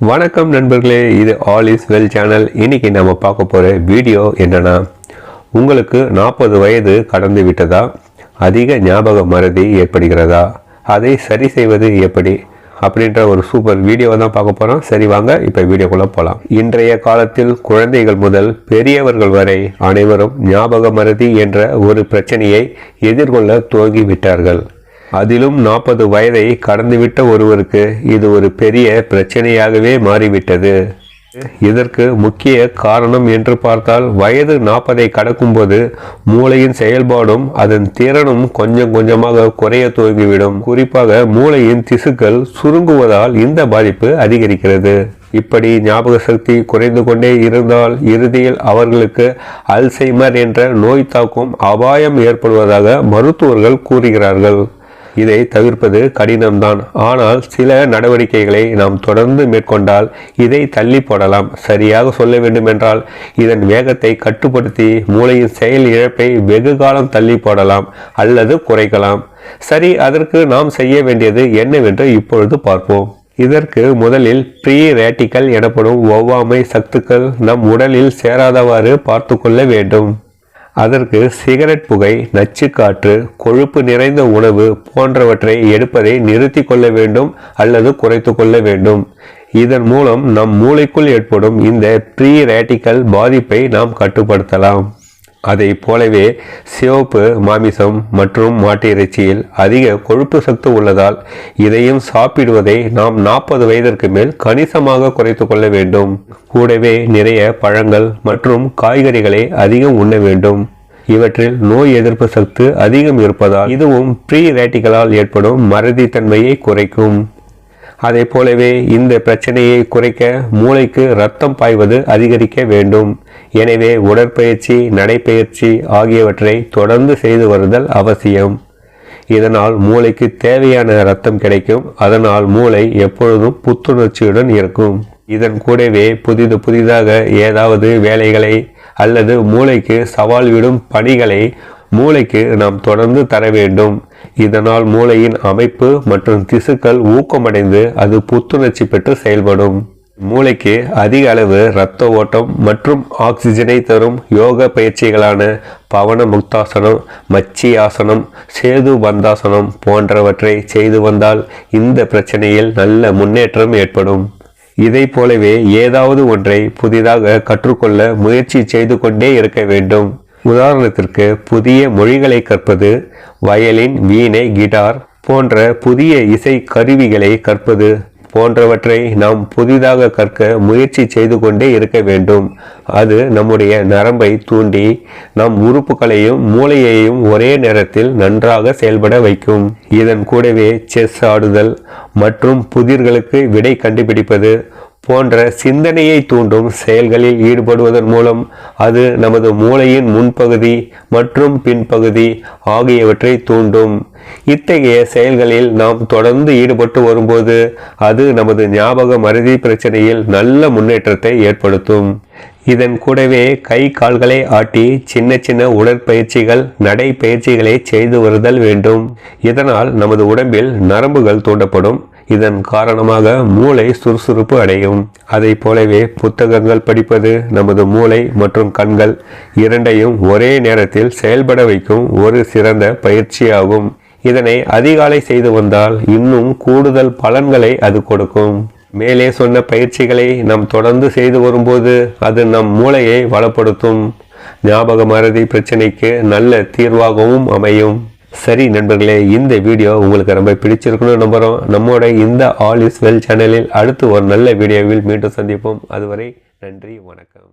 வணக்கம் நண்பர்களே இது ஆல் இஸ் வெல் சேனல் இன்னைக்கு நம்ம பார்க்க போகிற வீடியோ என்னன்னா உங்களுக்கு நாற்பது வயது கடந்து விட்டதா? அதிக ஞாபக மறதி ஏற்படுகிறதா? அதை சரி செய்வது எப்படி? அப்படின்ற ஒரு சூப்பர் வீடியோவை தான் பார்க்க போகிறோம் சரி வாங்க இப்போ வீடியோக்குள்ளே போகலாம் இன்றைய காலத்தில் குழந்தைகள் முதல் பெரியவர்கள் வரை அனைவரும் ஞாபக மறதி என்ற ஒரு பிரச்சனையை எதிர்கொள்ள துவங்கி விட்டார்கள். அதிலும் நாற்பது வயதை கடந்துவிட்ட ஒருவருக்கு இது ஒரு பெரிய பிரச்சனையாகவே மாறிவிட்டது. இதற்கு முக்கிய காரணம் என்று பார்த்தால் வயது நாற்பதை கடக்கும்போது மூளையின் செயல்பாடும் அதன் திறனும் கொஞ்சம் கொஞ்சமாக குறைய துவங்கிவிடும். குறிப்பாக மூளையின் திசுக்கள் சுருங்குவதால் இந்த பாதிப்பு அதிகரிக்கிறது. இப்படி ஞாபக சக்தி குறைந்து கொண்டே இருந்தால் இறுதியில் அவர்களுக்கு அல்சைமர் என்ற நோய் தாக்கும் அபாயம் ஏற்படுவதாக மருத்துவர்கள் கூறுகிறார்கள். இதை தவிர்ப்பது கடினம்தான். ஆனால் சில நடவடிக்கைகளை நாம் தொடர்ந்து மேற்கொண்டால் இதை தள்ளி போடலாம். சரியாக சொல்ல வேண்டுமென்றால் இதன் வேகத்தை கட்டுப்படுத்தி மூளையின் செயல் இழப்பை வெகு காலம் தள்ளி போடலாம் அல்லது குறைக்கலாம். சரி அதற்கு நாம் செய்ய வேண்டியது என்னவென்று இப்பொழுது பார்ப்போம். இதற்கு முதலில் ப்ரீ ரேட்டிக்கல் எனப்படும் ஒவ்வாமை சத்துக்கள் நம் உடலில் சேராதவாறு பார்த்து கொள்ள வேண்டும். அதற்கு சிகரெட் புகை நச்சுக்காற்று கொழுப்பு நிறைந்த உணவு போன்றவற்றை எடுப்பதை நிறுத்தி கொள்ள வேண்டும் அல்லது குறைத்து கொள்ள வேண்டும். இதன் மூலம் நம் மூளைக்குள் ஏற்படும் இந்த ப்ரீ ரேட்டிக்கல் பாதிப்பை நாம் கட்டுப்படுத்தலாம். அதை போலவே சிவப்பு மாமிசம் மற்றும் மாட்டு இறைச்சியில் அதிக கொழுப்பு சத்து உள்ளதால் இதையும் சாப்பிடுவதை நாம் நாற்பது வயதிற்கு மேல் கணிசமாக குறைத்து கொள்ள வேண்டும். கூடவே நிறைய பழங்கள் மற்றும் காய்கறிகளை அதிகம் உண்ண வேண்டும். இவற்றில் நோய் எதிர்ப்பு சக்தி அதிகம் இருப்பதால் இதுவும் ப்ரீ ரேட்டிகளால் ஏற்படும் மறதித்தன்மையை குறைக்கும். அதே போலவே இந்த பிரச்சனையை குறைக்க மூளைக்கு ரத்தம் பாய்வது அதிகரிக்க வேண்டும். எனவே உடற்பயிற்சி நடைப்பயிற்சி ஆகியவற்றை தொடர்ந்து செய்து வருதல் அவசியம். இதனால் மூளைக்கு தேவையான ரத்தம் கிடைக்கும். அதனால் மூளை எப்பொழுதும் புத்துணர்ச்சியுடன் இருக்கும். இதன் கூடவே புதிது புதிதாக ஏதாவது வேலைகளை அல்லது மூளைக்கு சவால் விடும் பணிகளை மூளைக்கு நாம் தொடர்ந்து தர வேண்டும். இதனால் மூளையின் அமைப்பு மற்றும் திசுக்கள் ஊக்கமடைந்து அது புத்துணர்ச்சி பெற்று செயல்படும். மூளைக்கு அதிக அளவு இரத்த ஓட்டம் மற்றும் ஆக்சிஜனை தரும் யோக பயிற்சிகளான பவன முக்தாசனம் மச்சி ஆசனம் சேது பந்தாசனம் போன்றவற்றை செய்து வந்தால் இந்த பிரச்சனையில் நல்ல முன்னேற்றம் ஏற்படும். இதை போலவே ஏதாவது ஒன்றை புதிதாக கற்றுக்கொள்ள முயற்சி செய்து கொண்டே இருக்க வேண்டும். உதாரணத்திற்கு புதிய மொழிகளை கற்பது வயலின் வீணை கிட்டார் போன்ற புதிய இசை கருவிகளை கற்பது போன்றவற்றை நாம் புதிதாக கற்க முயற்சி செய்து கொண்டே இருக்க வேண்டும். அது நம்முடைய நரம்பை தூண்டி நம் உறுப்புகளையும் மூளையையும் ஒரே நேரத்தில் நன்றாக செயல்பட வைக்கும். இதன் கூடவே செஸ் ஆடுதல் மற்றும் புதிர்களுக்கு விடை கண்டுபிடிப்பது போன்ற சிந்தனையை தூண்டும் செயல்களில் ஈடுபடுவதன் மூலம் அது நமது மூளையின் முன்பகுதி மற்றும் பின்பகுதி ஆகியவற்றை தூண்டும். இத்தகைய செயல்களில் நாம் தொடர்ந்து ஈடுபட்டு வரும்போது அது நமது ஞாபக மருதி பிரச்சனையில் நல்ல முன்னேற்றத்தை ஏற்படுத்தும். இதன் கூடவே கை கால்களை ஆட்டி சின்ன சின்ன உடற்பயிற்சிகள் நடைப்பயிற்சிகளை செய்து வருதல் வேண்டும். இதனால் நமது உடம்பில் நரம்புகள் தூண்டப்படும். இதன் காரணமாக மூளை சுறுசுறுப்பு அடையும். அதை போலவே புத்தகங்கள் படிப்பது நமது மூளை மற்றும் கண்கள் இரண்டையும் ஒரே நேரத்தில் செயல்பட வைக்கும் ஒரு சிறந்த பயிற்சியாகும். இதனை அதிகாலை செய்து வந்தால் இன்னும் கூடுதல் பலன்களை அது கொடுக்கும். மேலே சொன்ன பயிற்சிகளை நாம் தொடர்ந்து செய்து வரும்போது அது நம் மூளையை வளப்படுத்தும். ஞாபக மறதி பிரச்சனைக்கு நல்ல தீர்வாகவும் அமையும். சரி நண்பர்களே இந்த வீடியோ உங்களுக்கு ரொம்ப பிடிச்சிருக்குன்னு நம்புகிறோம் நம்மோட இந்த ஆல் இஸ் வெல் சேனலில் அடுத்து ஒரு நல்ல வீடியோவில் மீண்டும் சந்திப்போம். அதுவரை நன்றி வணக்கம்.